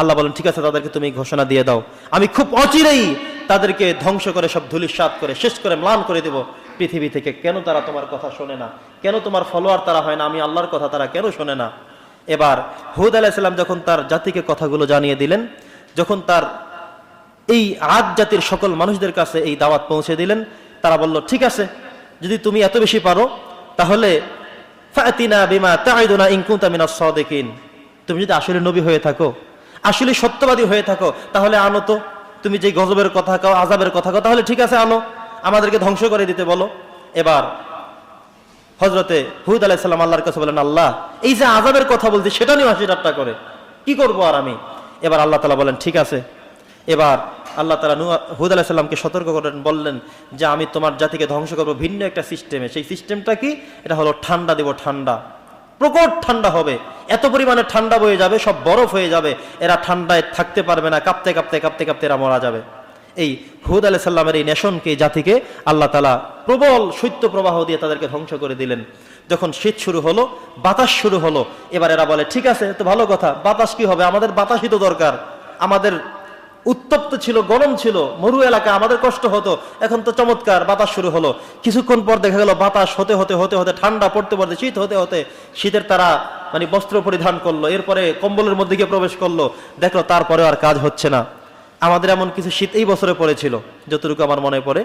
আল্লাহ বলেন, ঠিক আছে, তাদেরকে তুমি ঘোষণা দিয়ে দাও। আমি খুব অচিরেই তাদেরকে ধ্বংস করে সব ধুলিস্বাদ করে, শেষ করে ম্লান করে দেব। পৃথিবী থেকে কেন তারা তোমার কথা শোনে না? কেন তোমার ফলোয়ার তারা হয় না? আমি আল্লাহর কথা তারা কেন শোনে না? এবার হুদ আলাইসাল্লাম যখন তার জাতিকে কথাগুলো জানিয়ে দিলেন, যখন তার এই আদ জাতির সকল মানুষদের কাছে এই দাওয়াত পৌঁছে দিলেন, তারা বলল, ঠিক আছে, যদি তুমি এত বেশি পারো, তাহলে ফাতিনা বিমা তাইদুনা ইনকুনতা সাদিকিন। তুমি যদি আসলে নবী হয়ে থাকো আসলে সত্যবাদী হয়ে থাকো, তাহলে আনো তো। তুমি যে গজবের কথা কাও আজাবের কথা কাও, তাহলে ঠিক আছে, আনো। আমাদেরকে ধ্বংস করে দিতে বলো। এবার হজরতে হুদ আলাইসাল্লাম আল্লাহর কাছে বলেন, আল্লাহ, এই যে আজাবের কথা বলছি, সেটা নিয়ে হাসি ঠাট্টা করে। কি করব আর আমি? এবার আল্লাহ তালা বলেন, ঠিক আছে। এবার আল্লাহ তালা হুদ আলাইসাল্লামকে সতর্ক করেন, বললেন যে, আমি তোমার জাতিকে ধ্বংস করব ভিন্ন একটা সিস্টেমে সেই সিস্টেমটা কি? এটা হলো ঠান্ডা দেব ঠান্ডা। প্রকট ঠান্ডা হবে। এত পরিমাণে ঠান্ডা বয়ে যাবে, সব বরফ হয়ে যাবে, এরা ঠান্ডায় থাকতে পারবে না, কাঁপতে কাঁপতে কাঁপতে কাঁপতে এরা মারা যাবে। এই হুদ আলাহ সাল্লামের এই নেশনকে জাতিকে আল্লাহ তালা প্রবল শৈত্য প্রবাহ দিয়ে তাদেরকে ধ্বংস করে দিলেন। যখন শীত শুরু হলো, বাতাস শুরু হলো, এবার এরা বলে, ঠিক আছে, তো ভালো কথা, বাতাস কি হবে? আমাদের বাতাসই তো দরকার। আমাদের উত্তপ্ত ছিল, গরম ছিল, মরু এলাকা আমাদের কষ্ট হতো। এখন তো চমৎকার বাতাস শুরু হলো। কিছুক্ষণ পর দেখা গেল বাতাস হতে হতে হতে হতে ঠান্ডা পড়তে পড়তে, শীত হতে হতে শীতের তারা মানে বস্ত্র পরিধান করল। এরপরে কম্বলের মধ্যে গিয়ে প্রবেশ করল। দেখল তারপরে আর কাজ হচ্ছে না। আমাদের এমন কিছু শীত এই বছরে পড়েছিল, যতটুকু আমার মনে পড়ে।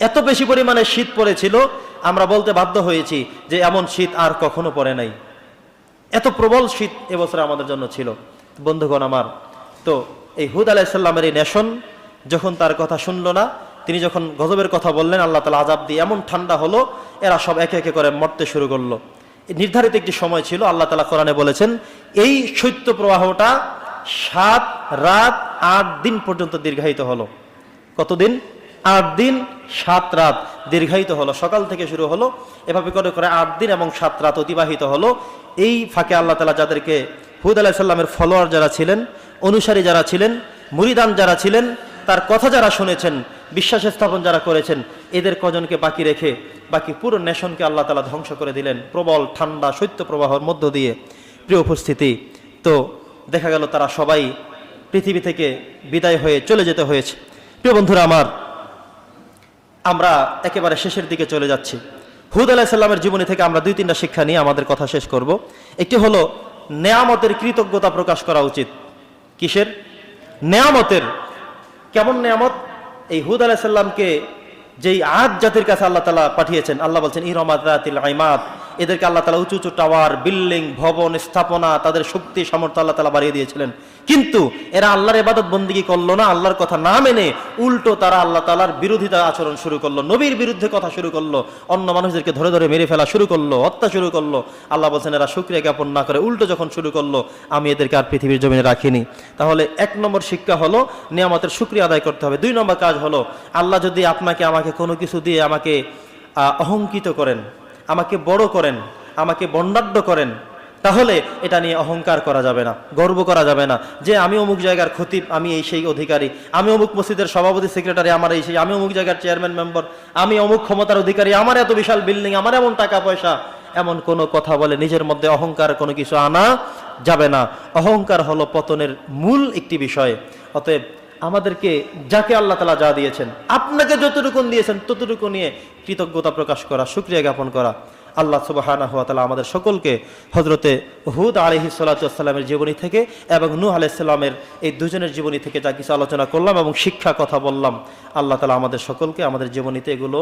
এত বেশি পরিমাণে শীত পড়েছিল, আমরা বলতে বাধ্য হয়েছি যে এমন শীত আর কখনো পড়ে নাই। এত প্রবল শীত এবছরে আমাদের জন্য ছিল। বন্ধুগণ আমার, তো এই হুদ আলাইসাল্লামের এই নেশন যখন তার কথা শুনল না, তিনি যখন গজবের কথা বললেন, আল্লাহ তালা আজাব দিয়ে এমন ঠান্ডা হলো, এরা সব একে একে করে মরতে শুরু করল। নির্ধারিত একটি সময় ছিল, আল্লাহ তালা কোরআনে বলেছেন, এই শৈত্য প্রবাহটা সাত রাত আট দিন পর্যন্ত দীর্ঘায়িত হলো। কতদিন? আট দিন, সাত রাত দীর্ঘায়িত হলো। সকাল থেকে শুরু হলো। এভাবে করে করে আট দিন এবং সাত রাত অতিবাহিত হলো। এই ফাঁকে আল্লাহ তালা যাদেরকে হুদ আলাহ সাল্লামের ফলোয়ার যারা ছিলেন, অনুসারী যারা ছিলেন, মুরিদান যারা ছিলেন, তার কথা যারা শুনেছেন, বিশ্বাস স্থাপন যারা করেছেন, এদের কজনকে বাকি রেখে, বাকি পুরো নেশনকে আল্লাহ তালা ধ্বংস করে দিলেন। প্রবল ঠান্ডা, শৈত্য প্রবাহের মধ্য দিয়ে। প্রিয় উপস্থিতি, তো দেখা গেল তারা সবাই পৃথিবী থেকে বিদায় হয়ে চলে যেতে হয়েছে। প্রিয় বন্ধুরা আমার আমরা একেবারে শেষের দিকে চলে যাচ্ছি। হুদ আলাহ সাল্লামের জীবনী থেকে আমরা দুই তিনটা শিক্ষা নিয়ে আমাদের কথা শেষ করব। একটি হলো, নেয়ামতের কৃতজ্ঞতা প্রকাশ করা উচিত। কিসের? নেয়ামতের। কেমন নেয়ামত? এই হুদ আলাহ সাল্লামকে যেই আজ জাতির কাছে আল্লাহ তালা পাঠিয়েছেন, আল্লাহ বলছেন ইরমাতিল আইমাত। এদেরকে আল্লাহ তালা উঁচু উঁচু টাওয়ার বিল্ডিং ভবন স্থাপনা তাদের শক্তি সামর্থ্য আল্লাহ তালা বাড়িয়ে দিয়েছিলেন। কিন্তু এরা আল্লাহর এবাদত বন্দিগি করল না আল্লাহর কথা না মেনে উল্টো তারা আল্লাহ তালার বিরোধিতা আচরণ শুরু করল নবীর বিরুদ্ধে কথা শুরু করল অন্য মানুষদেরকে ধরে ধরে মেরে ফেলা শুরু করল হত্যা শুরু করল। আল্লাহ বলছেন এরা শুক্রিয়া জ্ঞাপন না করে উল্টো যখন শুরু করল আমি এদেরকে আর পৃথিবীর জমিনে রাখিনি। তাহলে এক নম্বর শিক্ষা হলো নিয়ামতের শুক্রিয়া আদায় করতে হবে। দুই নম্বর কাজ হলো আল্লাহ যদি আপনাকে আমাকে কোনো কিছু দিয়ে আমাকে আহ, অহংকিত করেন আমাকে বড় করেন, আমাকে বন্ডাঢ্য করেন, তাহলে এটা নিয়ে অহংকার করা যাবে না, গর্ব করা যাবে না, যে আমি অমুক জায়গার খতিব, আমি এই সেই অধিকারী, আমি অমুক মসজিদের সভাপতি, সেক্রেটারি, আমার এই সেই, আমি অমুক জায়গার চেয়ারম্যান মেম্বার, আমি অমুক ক্ষমতার অধিকারী, আমার এত বিশাল বিল্ডিং, আমার এমন টাকা পয়সা, এমন কোনো কথা বলে নিজের মধ্যে অহংকার কোনো কিছু আনা যাবে না। অহংকার হলো পতনের মূল একটি বিষয়, অতএব আমাদেরকে যাকে আল্লাহ তালা যা দিয়েছেন, আপনাকে যতটুকু দিয়েছেন, ততটুকু নিয়ে কৃতজ্ঞতা প্রকাশ করা সুক্রিয়া জ্ঞাপন করা। আল্লাহ সুবাহানা তালা আমাদের সকলকে হজরতে হুদ আলহি সাল্লামের জীবনী থেকে এবং নূহ আলাইসাল্লামের এই দুজনের জীবনী থেকে যা কিছু আলোচনা করলাম এবং শিক্ষা কথা বললাম, আল্লাহ তালা আমাদের সকলকে আমাদের জীবনীতে এগুলো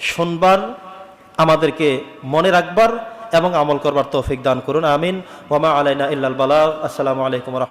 শুনবার, আমাদেরকে মনে রাখবার এবং আমল করবার তৌফিক দান করুন, আমিন। ওমা আলাইনা ইল্লাল বালা আসসালামু আলাইকুম